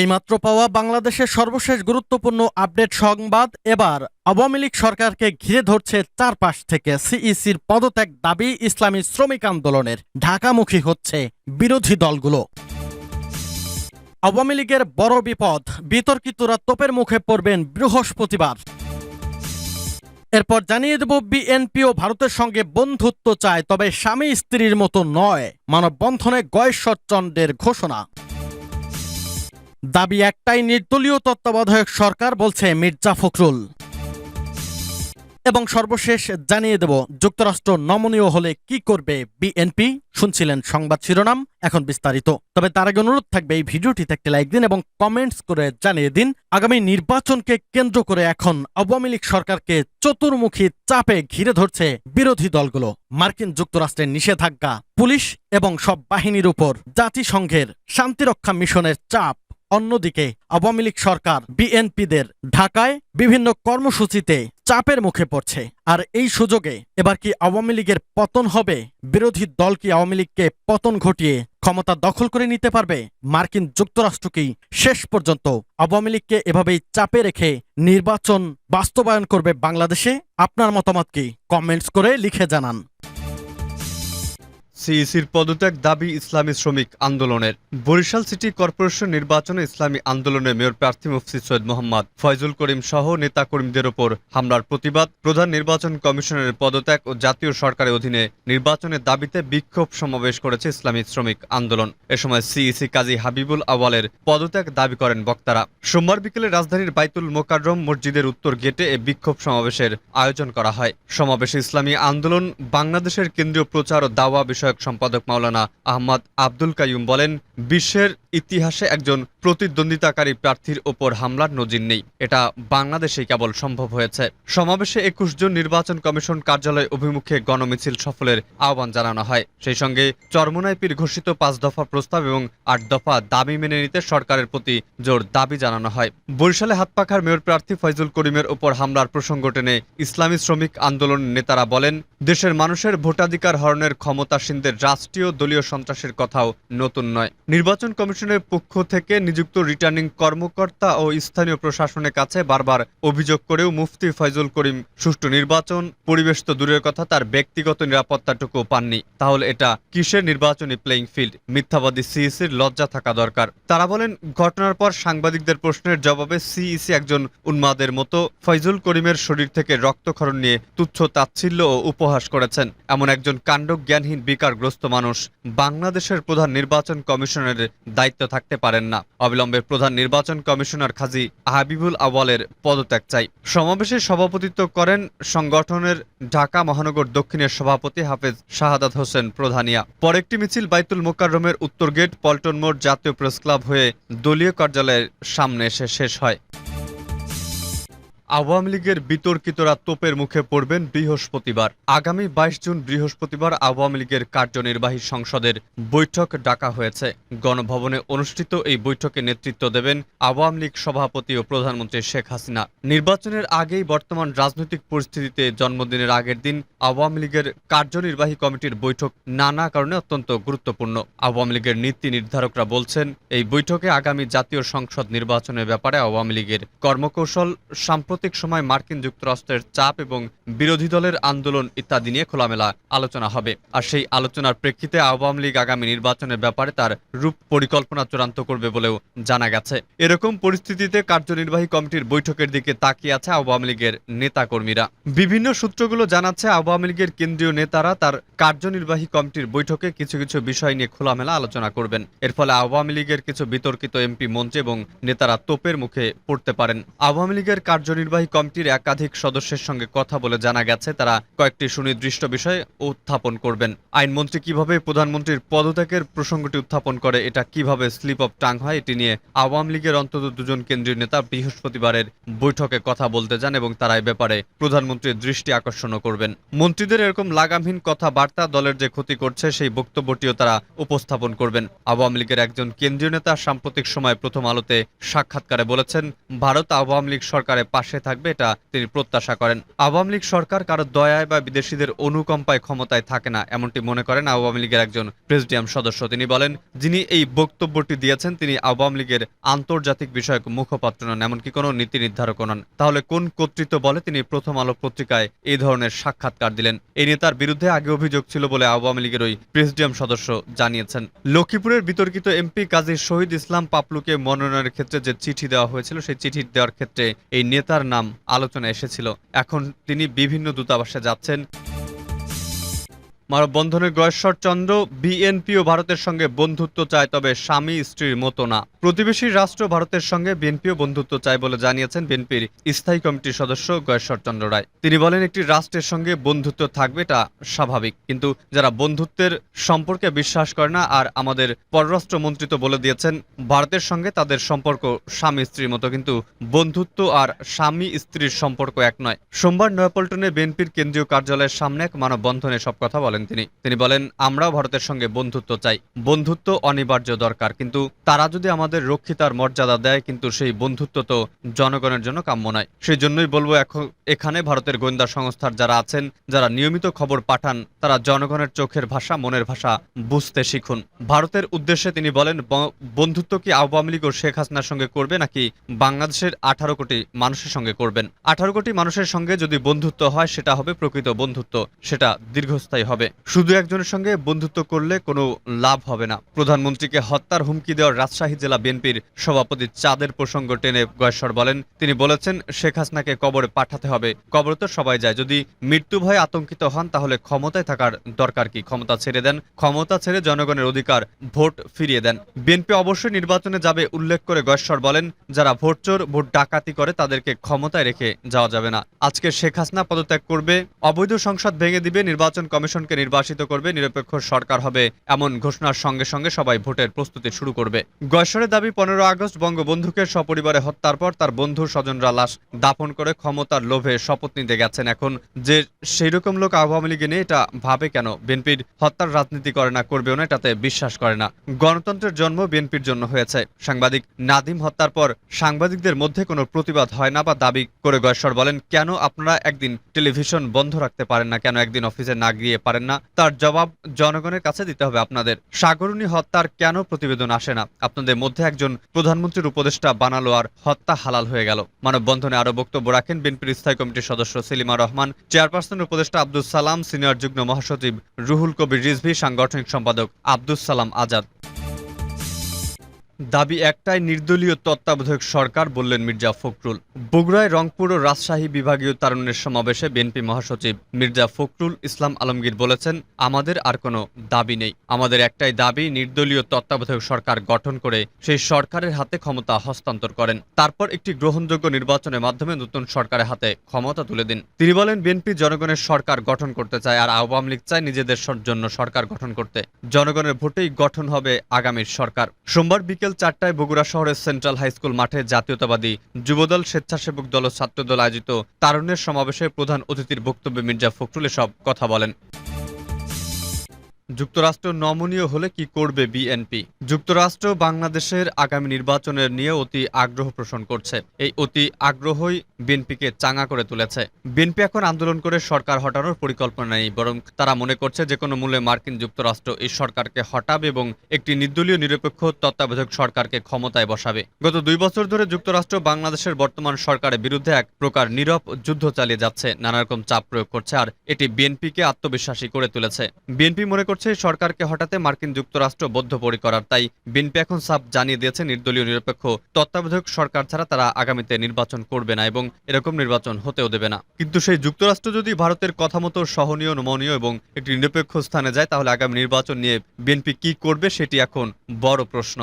এইমাত্র পাওয়া বাংলাদেশের সর্বশেষ গুরুত্বপূর্ণ আপডেট সংবাদ। এবার আওয়ামী লীগ সরকারকে ঘিরে ধরছে চারপাশ থেকে সিইসির পদত্যাগ দাবি ইসলামী শ্রমিক আন্দোলনের। ঢাকামুখী হচ্ছে বিরোধী দলগুলো। আওয়ামী লীগের বড় বিপদ, বিতর্কিতরা তোপের মুখে পড়বেন বৃহস্পতিবার। এরপর জানিয়ে দেব, বিএনপিও ভারতের সঙ্গে বন্ধুত্ব চায়, তবে স্বামী স্ত্রীর মতো নয়। মানববন্ধনে গয়েশ্বরচন্দ্রের ঘোষণা। দাবি একটাই, নির্দলীয় তত্ত্বাবধায়ক সরকার বলছে মির্জা ফখরুল। এবং সর্বশেষ জানিয়ে দেব, যুক্তরাষ্ট্র নমনীয় হলে কি করবে বিএনপি? শুনছিলেন সংবাদ শিরোনাম, এখন বিস্তারিত। তবে তার আগে অনুরোধ থাকবে, এই ভিডিওটিতে একটি লাইক দিন এবং কমেন্টস করে জানিয়ে দিন, আগামী নির্বাচনকে কেন্দ্র করে এখন আওয়ামী লীগ সরকারকে চতুর্মুখী চাপে ঘিরে ধরছে বিরোধী দলগুলো। মার্কিন যুক্তরাষ্ট্রের নিষেধাজ্ঞা, পুলিশ এবং সব বাহিনীর উপর জাতিসংঘের শান্তিরক্ষা মিশনের চাপ অন্যদিকে আওয়ামী লীগ সরকার বিএনপিদের ঢাকায় বিভিন্ন কর্মসূচিতে চাপের মুখে পড়ছে। আর এই সুযোগে এবার কি আওয়ামী লীগের পতন হবে? বিরোধী দল কি আওয়ামী লীগকে পতন ঘটিয়ে ক্ষমতা দখল করে নিতে পারবে? মার্কিন যুক্তরাষ্ট্রকেই শেষ পর্যন্ত আওয়ামী লীগকে এভাবেই চাপে রেখে নির্বাচন বাস্তবায়ন করবে বাংলাদেশে? আপনার মতামত কি? কমেন্টস করে লিখে জানান। সিইসির পদত্যাগ দাবি ইসলামী শ্রমিক আন্দোলনের। বরিশাল সিটি কর্পোরেশন নির্বাচনে ইসলামী আন্দোলনের মেয়র প্রার্থী মুফতি সৈয়দ মোহাম্মদ ফয়জুল করিম সহ নেতাকর্মীদের ওপর হামলার প্রতিবাদ। প্রধান নির্বাচন কমিশনের পদত্যাগ ও জাতীয় সরকারের অধীনে নির্বাচনের দাবিতে বিক্ষোভ সমাবেশ করেছে ইসলামী শ্রমিক আন্দোলন। এ সময় সিইসি কাজী হাবিবুল আওয়ালের পদত্যাগ দাবি করেন বক্তারা। সোমবার বিকেলে রাজধানীর বাইতুল মোকাররম মসজিদের উত্তর গেটে এ বিক্ষোভ সমাবেশের আয়োজন করা হয়। সমাবেশে ইসলামী আন্দোলন, বাংলাদেশের কেন্দ্রীয় প্রচার ও দাওয়া বিষয়ক সম্পাদক মাওলানা আহমদ আব্দুল কাইয়ুম বলেন, বিশ্বের ইতিহাসে একজন প্রতিদ্বন্দ্বিতাকারী প্রার্থীর ওপর হামলার নজির নেই। এটা বাংলাদেশেই কেবল সম্ভব হয়েছে। সমাবেশে একুশ জন নির্বাচন কমিশন কার্যালয় অভিমুখে গণমিছিল সফলের আহ্বান জানানো হয়। সেই সঙ্গে চরমোনাইপির ঘোষিত পাঁচ দফা প্রস্তাব এবং আট দফা দাবি মেনে নিতে সরকারের প্রতি জোর দাবি জানানো হয়। বরিশালে হাতপাখার মেয়র প্রার্থী ফয়জুল করিমের ওপর হামলার প্রসঙ্গ টেনে ইসলামী শ্রমিক আন্দোলন নেতারা বলেন, দেশের মানুষের ভোটাধিকার হরণের ক্ষমতাসীনদের রাষ্ট্রীয় দলীয় সন্ত্রাসের কথাও নতুন নয়। নির্বাচন কমিশনের পক্ষ থেকে নিযুক্ত রিটার্নিং কর্মকর্তা ও স্থানীয় প্রশাসনের কাছে বারবার অভিযোগ করেও মুফতি ফয়জুল করিম সুষ্ঠু নির্বাচন, পরিবেশ তো দূরের কথা, তার ব্যক্তিগত নিরাপত্তাটুকু পাননি। তাহলে এটা কিসের নির্বাচনী প্লেইং ফিল্ড মিথ্যাবাদী সিইসির লজ্জা থাকা দরকার। তারা বলেন, ঘটনার পর সাংবাদিকদের প্রশ্নের জবাবে সিইসি একজন উন্মাদের মতো ফয়জুল করিমের শরীর থেকে রক্তক্ষরণ নিয়ে তুচ্ছ তাচ্ছিল্য ও উপহাস করেছেন। এমন একজন কাণ্ড জ্ঞানহীন বিকারগ্রস্ত মানুষ বাংলাদেশের প্রধান নির্বাচন কমিশনের দায়িত্ব থাকতে পারেন না। অবিলম্বে প্রধান নির্বাচন কমিশনার খাজি হাবিবুল আওয়ালের পদত্যাগ চাই। সমাবেশে সভাপতিত্ব করেন সংগঠনের ঢাকা মহানগর দক্ষিণের সভাপতি হাফেজ শাহাদাত হোসেন প্রধানিয়া। পরে একটি মিছিল বাইতুল মোকাররমের উত্তর গেট, পল্টন মোড় জাতীয় প্রেস ক্লাব হয়ে দলীয় কার্যালয়ের সামনে এসে শেষ হয়। আওয়ামী লীগের বিতর্কিতরা তোপের মুখে পড়বেন বৃহস্পতিবার। আগামী বাইশ জুন বৃহস্পতিবার আওয়ামী লীগের কার্যনির্বাহী সংসদের বৈঠক ডাকা হয়েছে। গণভবনে অনুষ্ঠিত এই বৈঠকে নেতৃত্ব দেবেন আওয়ামী লীগ সভাপতি ও প্রধানমন্ত্রী শেখ হাসিনা। নির্বাচনের আগেই বর্তমান রাজনৈতিক পরিস্থিতিতে জন্মদিনের আগের দিন আওয়ামী লীগের কার্যনির্বাহী কমিটির বৈঠক নানা কারণে অত্যন্ত গুরুত্বপূর্ণ। আওয়ামী লীগের নীতি নির্ধারকরা বলছেন, এই বৈঠকে আগামী জাতীয় সংসদ নির্বাচনের ব্যাপারে আওয়ামী লীগের কর্মকৌশল সাম্প্রতিক সময় মার্কিন যুক্তরাষ্ট্রের চাপ এবং বিরোধী দলের আন্দোলন ইত্যাদি নিয়ে খোলামেলা আলোচনা হবে। আর সেই আলোচনার প্রেক্ষিতে আওয়ামী লীগ আগামী নির্বাচনের ব্যাপারে তার রূপ পরিকল্পনা চূড়ান্ত করবে বলেও জানা গেছে। এরকম পরিস্থিতিতে কার্যনির্বাহী কমিটির বৈঠকের দিকে তাকিয়ে আছে আওয়ামী লীগের নেতাকর্মীরা। বিভিন্ন সূত্রগুলো জানাচ্ছে আওয়ামী লীগের কেন্দ্রীয় নেতারা তার কার্যনির্বাহী কমিটির বৈঠকে কিছু কিছু বিষয় নিয়ে খোলামেলা আলোচনা করবেন। এর ফলে আওয়ামী লীগের কিছু বিতর্কিত এমপি মঞ্চে এবং নেতারা তোপের মুখে পড়তে পারেন। আওয়ামী লীগের কার্যনির্বাহী কমিটির একাধিক সদস্যের সঙ্গে কথা বলে জানা গেছে, তারা কয়েকটি সুনির্দিষ্ট বিষয় উত্থাপন করবেন। আইনমন্ত্রী কীভাবে প্রধানমন্ত্রীর পদত্যাগের প্রসঙ্গটি উত্থাপন করে, এটা কীভাবে স্লিপ অফ টাং হয়, এটি নিয়ে আওয়ামী লীগের অন্তত দুজন কেন্দ্রীয় নেতা বৃহস্পতিবারের বৈঠকে কথা বলতে যান এবং তারা এ ব্যাপারে প্রধানমন্ত্রীর দৃষ্টি আকর্ষণও করবেন। মন্ত্রীদের এরকম লাগামহীন কথাবার্তা দলের যে ক্ষতি করছে, সেই বক্তব্যটিও তারা উপস্থাপন করবেন। আওয়ামী লীগের একজন কেন্দ্রীয় নেতা সাম্প্রতিক সময় প্রথম আলোতে সাক্ষাৎকারে বলেছেন, ভারত আওয়ামী লীগ সরকারের পাশে পাশে থাকবে এটা তিনি প্রত্যাশা করেন। আওয়ামী লীগ সরকার কারও দয়ায় বা বিদেশিদের অনুকম্পায় ক্ষমতায় থাকে না, এমনটি মনে করেন আওয়ামী লীগের একজন প্রেসিডিয়াম সদস্য। তিনি বলেন, যিনি এই বক্তব্যটি দিয়েছেন, তিনি আওয়ামী লীগের আন্তর্জাতিক বিষয়ক মুখপাত্র নন, এমনকি কোনো নীতি নির্ধারক নন। তাহলে কোন কর্তৃত্ব বলে তিনি প্রথম আলো পত্রিকায় এই ধরনের সাক্ষাৎকার দিলেন? এই নেতার বিরুদ্ধে আগে অভিযোগ ছিল বলে আওয়ামী লীগের ওই প্রেসিডিয়াম সদস্য জানিয়েছেন। লক্ষ্মীপুরের বিতর্কিত এমপি কাজী শহীদ ইসলাম পাপলুকে মনোনয়নের ক্ষেত্রে যে চিঠি দেওয়া হয়েছিল, সেই চিঠি দেওয়ার ক্ষেত্রে এই নেতার নাম আলোচনা এসেছিল। এখন তিনি বিভিন্ন দূতাবাসে যাচ্ছেন। মানববন্ধনের গয়েশ্বর চন্দ্র বিএনপি ও ভারতের সঙ্গে বন্ধুত্ব চায়, তবে স্বামী স্ত্রীর মতো না। প্রতিবেশী রাষ্ট্র ভারতের সঙ্গে বিএনপিও বন্ধুত্ব চায় বলে জানিয়েছেন বিএনপির স্থায়ী কমিটির সদস্য গয়েশ্বর চন্দ্র রায়। তিনি বলেন, একটি রাষ্ট্রের সঙ্গে বন্ধুত্ব থাকবে, এটা স্বাভাবিক। কিন্তু যারা বন্ধুত্বের সম্পর্কে বিশ্বাস করে না, আর আমাদের পররাষ্ট্রমন্ত্রী তো বলে দিয়েছেন, ভারতের সঙ্গে তাদের সম্পর্ক স্বামী স্ত্রীর মতো, কিন্তু বন্ধুত্ব আর স্বামী স্ত্রীর সম্পর্ক এক নয়। সোমবার নয়াপল্টনে বিএনপির কেন্দ্রীয় কার্যালয়ের সামনে এক মানববন্ধনে সব কথা বলেন তিনি। তিনি বলেন, আমরাও ভারতের সঙ্গে বন্ধুত্ব চাই। বন্ধুত্ব অনিবার্য দরকার। কিন্তু তারা যদি আমাদের রক্ষিতার মর্যাদা দেয়, কিন্তু সেই বন্ধুত্ব তো জনগণের জন্য কাম্য নয়। সেই জন্যই বলব এখন এখানে ভারতের গোয়েন্দা সংস্থার যারা আছেন, যারা নিয়মিত খবর পাঠান, তারা জনগণের চোখের ভাষা, মনের ভাষা বুঝতে শিখুন। ভারতের উদ্দেশ্যে তিনি বলেন বন্ধুত্ব কি আওয়ামী লীগ ও শেখ হাসিনার সঙ্গে করবে, নাকি বাংলাদেশের আঠারো কোটি মানুষের সঙ্গে করবেন? আঠারো কোটি মানুষের সঙ্গে যদি বন্ধুত্ব হয়, সেটা হবে প্রকৃত বন্ধুত্ব। সেটা দীর্ঘস্থায়ী হবে। শুধু একজনের সঙ্গে বন্ধুত্ব করলে কোনো লাভ হবে না। প্রধানমন্ত্রীকে হত্যার হুমকি দেওয়ার রাজশাহী জেলা বিএনপির সভাপতি চাঁদের প্রসঙ্গ টেনে গয়েশ্বর বলেন, তিনি বলেছেন, শেখ হাসিনাকে কবরে পাঠাতে হবে। কবরে তো সবাই যায়। যদি মৃত্যু ভয়ে আতঙ্কিত হন, তাহলে ক্ষমতায় থাকার দরকার কি? ক্ষমতা ছেড়ে দেন, ক্ষমতা ছেড়ে জনগণের অধিকার ভোট ফিরিয়ে দেন। বিএনপি অবশ্যই নির্বাচনে যাবে উল্লেখ করে গয়েশ্বর বলেন, যারা ভোট চোর ভোট ডাকাতি করে, তাদেরকে ক্ষমতায় রেখে যাওয়া যাবে না। আজকে শেখ হাসনা পদত্যাগ করবে, অবৈধ সংসদ ভেঙে দিবে, নির্বাচন কমিশনকে নির্বাসিত করবে, নিরপেক্ষ সরকার হবে, এমন ঘোষণার সঙ্গে সঙ্গে সবাই ভোটের প্রস্তুতি শুরু করবে। গয়েশ্বরের দাবি পনেরো আগস্ট বঙ্গবন্ধুকে সপরিবারে হত্যার পর তার বন্ধু স্বজনরা লাশ দাফন করে ক্ষমতার লোভে শপথ নিতে গেছেন এখন। যে সেই রকম লোক আওয়ামী লীগে নিয়ে এটা ভাবে কেন? বিএনপির হত্যার রাজনীতি করে না, করবেও না, এটাতে বিশ্বাস করে না। গণতন্ত্রের জন্ম বিএনপির জন্য হয়েছে। সাংবাদিক নাদিম হত্যার পর সাংবাদিকদের মধ্যে কোনো প্রতিবাদ হয় না বা দাবি করে গয়েশ্বর বলেন, কেন আপনারা একদিন টেলিভিশন বন্ধ রাখতে পারেন না? কেন একদিন অফিসে না গিয়ে পারেন না। তার জবাব জনগণের কাছে দিতে হবে আপনাদের। সাগরণী হত্যার কেন প্রতিবেদন আসে না? আপনাদের মধ্যে একজন প্রধানমন্ত্রীর উপদেষ্টা বানালো আর হত্যা হালাল হয়ে গেল। মানববন্ধনে আরও বক্তব্য রাখেন বিএনপির স্থায়ী কমিটির সদস্য সেলিমা রহমান। চেয়ারপারসন উপদেষ্টা আব্দুল সালাম, সিনিয়র যুগ্ম মহাসচিব রুহুল কবির রিজভি, সাংগঠনিক সম্পাদক আব্দুল সালাম আজাদ। দাবি একটাই, নির্দলীয় তত্ত্বাবধায়ক সরকার, বললেন মির্জা ফখরুল। বগুড়ায় রংপুর ও রাজশাহী বিভাগীয় তারুণ্যের সমাবেশে বিএনপি মহাসচিব মির্জা ফখরুল ইসলাম আলমগীর বলেছেন, আমাদের আর কোনো দাবি নেই। আমাদের একটাই দাবি, নির্দলীয় তত্ত্বাবধায়ক সরকার গঠন করে সেই সরকারের হাতে ক্ষমতা হস্তান্তর করেন। তারপর একটি গ্রহণযোগ্য নির্বাচনের মাধ্যমে নতুন সরকারের হাতে ক্ষমতা তুলে দিন। তিনি বলেন, বিএনপি জনগণের সরকার গঠন করতে চায় আর আওয়ামী লীগ চায় নিজেদের জন্য সরকার গঠন করতে। জনগণের ভোটেই গঠন হবে আগামীর সরকার। সোমবার বিকেল চারটায় বগুড়া শহরের সেন্ট্রাল হাই স্কুল মাঠে জাতীয়তাবাদী যুবদল স্বেচ্ছাসেবক দল ও ছাত্রদল আয়োজিত তারুণ্যের সমাবেশে প্রধান অতিথির বক্তব্যে মির্জা ফখরুল এসব কথা বলেন। যুক্তরাষ্ট্র নমনীয় হলে কি করবে বিএনপি? যুক্তরাষ্ট্র বাংলাদেশের আগামী নির্বাচনের নিয়ে অতি আগ্রহ পোষণ করছে। এই অতি আগ্রহই বিএনপিকে চাঙা করে তুলেছে। বিএনপি এখন আন্দোলন করে সরকার হটানোর পরিকল্পনা নেই, বরং তারা মনে করছে যে কোনো মূল্যে মার্কিন যুক্তরাষ্ট্র এই সরকারকে হটাবে এবং একটি নির্দলীয় নিরপেক্ষ তত্ত্বাবধায়ক সরকারকে ক্ষমতায় বসাবে। গত দুই বছর ধরে যুক্তরাষ্ট্র বাংলাদেশের বর্তমান সরকারের বিরুদ্ধে এক প্রকার নীরব যুদ্ধ চালিয়ে যাচ্ছে নানা রকম চাপ প্রয়োগ করছে, আর এটি বিএনপিকে আত্মবিশ্বাসী করে তুলেছে। বিএনপি মনে করছে সরকারকে হটাতে মার্কিন যুক্তরাষ্ট্র বদ্ধপরিকর করার তাই বিএনপি এখন সাফ জানিয়ে দিয়েছে নির্দলীয় নিরপেক্ষ তত্ত্বাবধায়ক সরকার ছাড়া তারা আগামীতে নির্বাচন করবে না এবং এরকম নির্বাচন হতেও দেবে না। কিন্তু সেই যুক্তরাষ্ট্র যদি ভারতের কথা মতো সহনীয়, নমনীয় এবং একটি নিরপেক্ষ স্থানে যায়, তাহলে আগামী নির্বাচন নিয়ে বিএনপি কি করবে সেটি এখন বড় প্রশ্ন।